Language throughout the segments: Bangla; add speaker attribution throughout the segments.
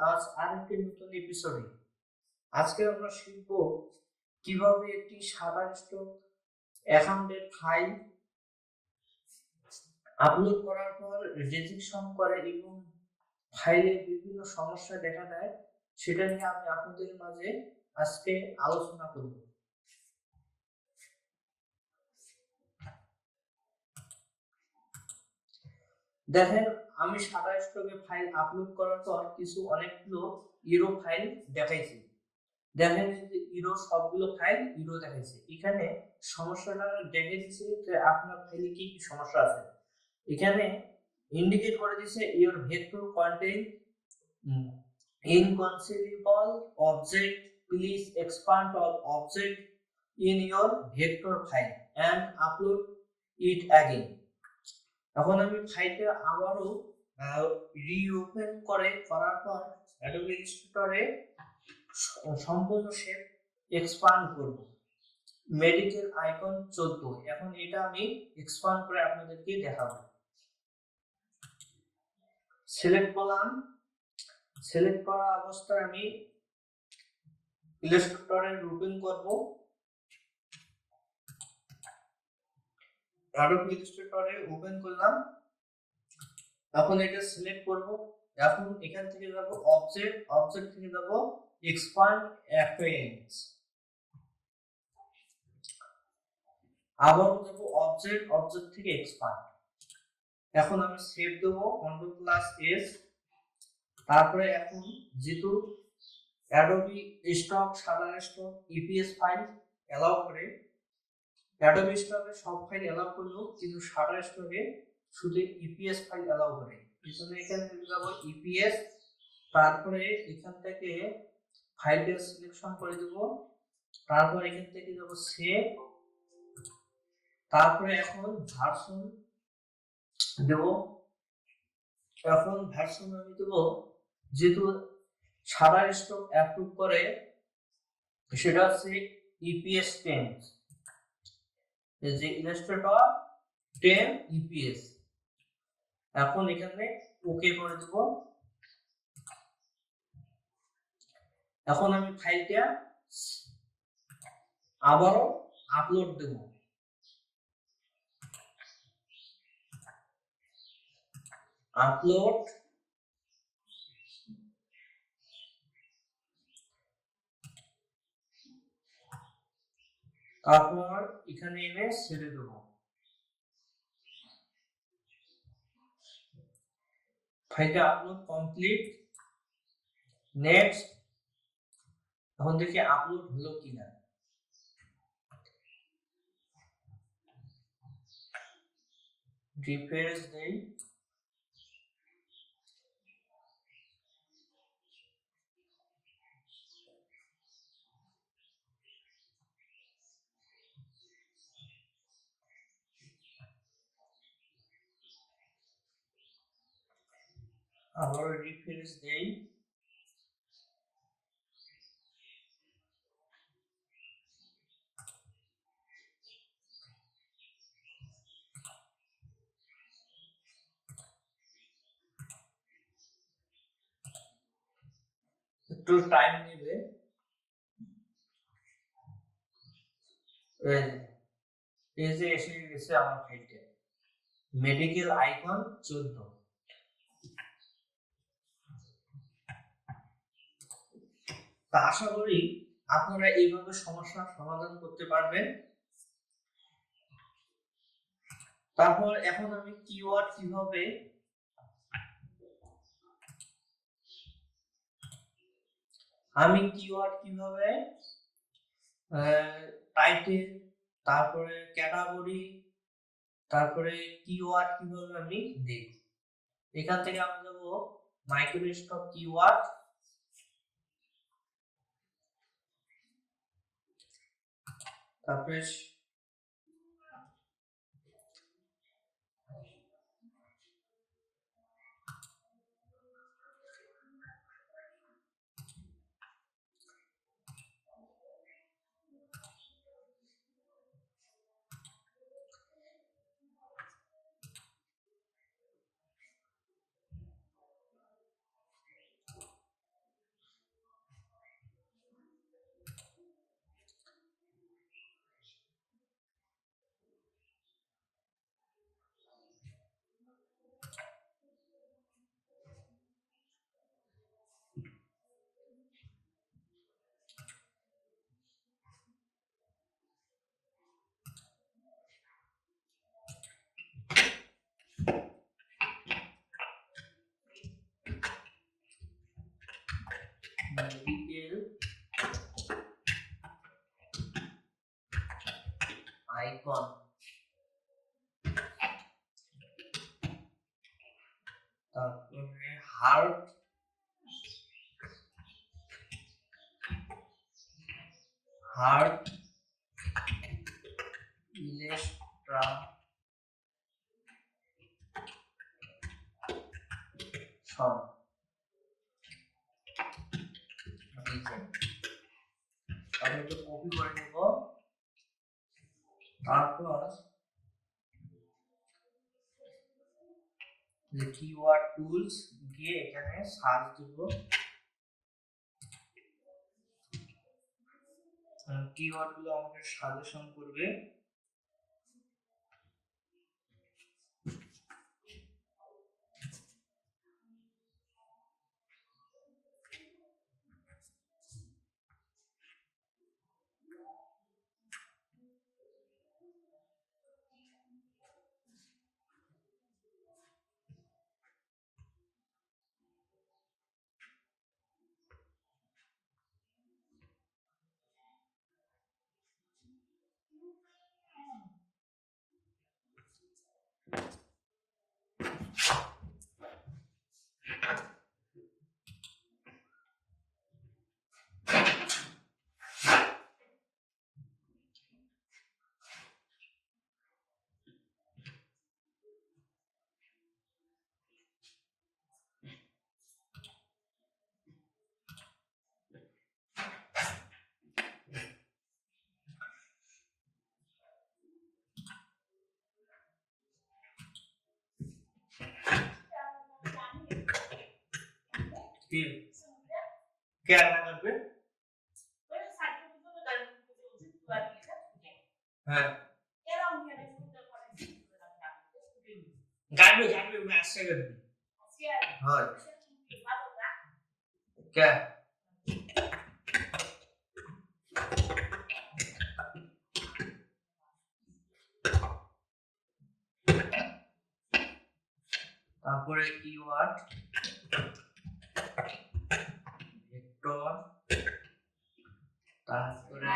Speaker 1: আজ আরেকটি নতুন এপিসোডে আজকে আমরা শিখব কীভাবে একটি সাদা স্টক অ্যাকাউন্টের ফাইল আপলোড করার পর রেজিস্ট্রেশন করে এবং ফাইলে বিভিন্ন সমস্যা দেখা দেয়, সেটা নিয়ে আমি আপনাদের মাঝে আজকে আলোচনা করব। দেখেন আমি সাদা স্টকে ফাইল আপলোড করার পর কিছু অনেকগুলো ইরো ফাইল দেখাইছি। দেখেন যে ইরো সবগুলো ফাইল ইরো দেখাইছে। এখানে সমস্যাটা দেখে দিছে যে আপনার ফাইলে কি কি সমস্যা আছে। এখানে ইন্ডিকেট করে দিছে your vector content inconsiderable object please expand all object in your vector file and upload it again এখন আমি ফাইলটা আবারও রিওপেন করে, করার পর অ্যাডোবি ইলাস্ট্রেটরে সম্পূর্ণ শেপ এক্সপান্ড করব। মেডিকেল আইকন 14 এখন এটা আমি এক্সপান্ড করে আপনাদেরকে দেখাবো। সিলেক্ট করলাম। সিলেক্ট করা অবস্থায় আমি ইলাস্ট্রেটরে রুপিং করব। অ্যাডোবি ইলাস্ট্রেটরে ওপেন করলাম। এখন এটা সিলেক্ট করব। এখন এখান থেকে যাব অবজেক্ট অবজেক্ট থেকে যাব এক্সপান্ড অ্যাফেন্স আবার যাব অবজেক্ট অবজেক্ট থেকে এক্সপান্ড এখন আমি সেভ দেব কন্ট্রোল প্লাস এস তারপরে এখন যেহেতু অ্যাডোবি স্টক সাদা স্টক ইপিএস ফাইল অ্যালাউ করে অ্যাডোবি স্টকে সব ফাইল অ্যালাউ করলেও কিন্তু সাদা স্টকে শুধু ইপিএস ফাইল অ্যালাউ করে। জন্য এখান থেকে যাব ইপিএস তারপরে এখান থেকে ফাইলটা সিলেকশন করে দেব। তারপর এখান থেকে যাব সেভ তারপরে এখন ভার্সন দেব। এখন ভার্সন আমি দেব যেহেতু সাদা স্টক অ্যাপ্রুভ করে, সেটা হচ্ছে ইপিএস টেন যে ইলাস্ট্রেটর টেন ইপিএস এখন এখানে ওকে করে দেব। এখন আমি ফাইলটা আবারও আপলোড দেব। আপলোড তারপর এখানে এনে ছেড়ে দেবো। ফাইলটা আপলোড কমপ্লিট নেক্সট এখন দেখি আপলোড হলো কিনা। রিফ্রেশ দেই আবারও রিফ্রেশ দেই একটু টাইম নেবে। এই যে এসে গেছে আমার মেডিকেল আইকন চোদ্দ। তা আশা করি আপনারা এইভাবে সমস্যার সমাধান করতে পারবেন। তারপর এখন আমি কিওয়ার্ড কীভাবে আমি কিওয়ার্ড কীভাবে টাইটেল তারপরে ক্যাটাগরি তারপরে কিওয়ার্ড কীভাবে আমি দেই এখান থেকে আমি যাব microstock keyword coverage. detail icon তারপরে হার্ট হার্ট ইলেস্ট্রা সব আমি একটু কপি করে নেব এখানে সার্চ দেব কিওয়ার্ডগুলো আমাকে সাজেশন করবে। কি কে রান্না করবে হ্যাঁ। গাড়বে গাড়বে হয়। কে? তারপরে কিওয়ার্ড ভেক্টর তারপরে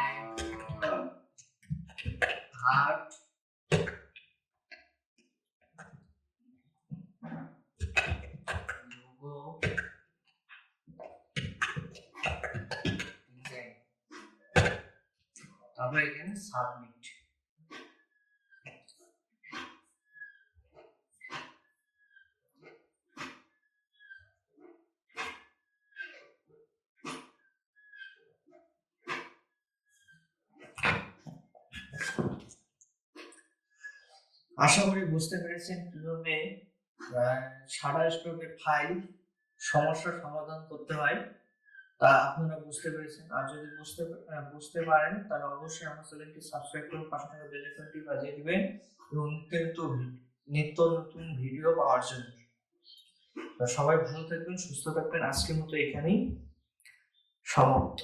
Speaker 1: হার্ট লোগো ডিজাইন তারপরে এখানে সাবমিট আশা করি বুঝতে পেরেছেন কীভাবে সাদা স্ট্রোকের ফাইল সমস্যার সমাধান করতে হয় তা আপনারা বুঝতে পেরেছেন আর যদি বুঝতে বুঝতে পারেন তাহলে অবশ্যই আমার চ্যানেলটি সাবস্ক্রাইব করুন পাশে থাকা বেল আইকনটি বাজিয়ে দিবেন এবং নিত্য নিত্য নতুন ভিডিও পাওয়ার জন্য সবাই ভালো থাকবেন সুস্থ থাকবেন আজকের মতো এখানেই সমাপ্ত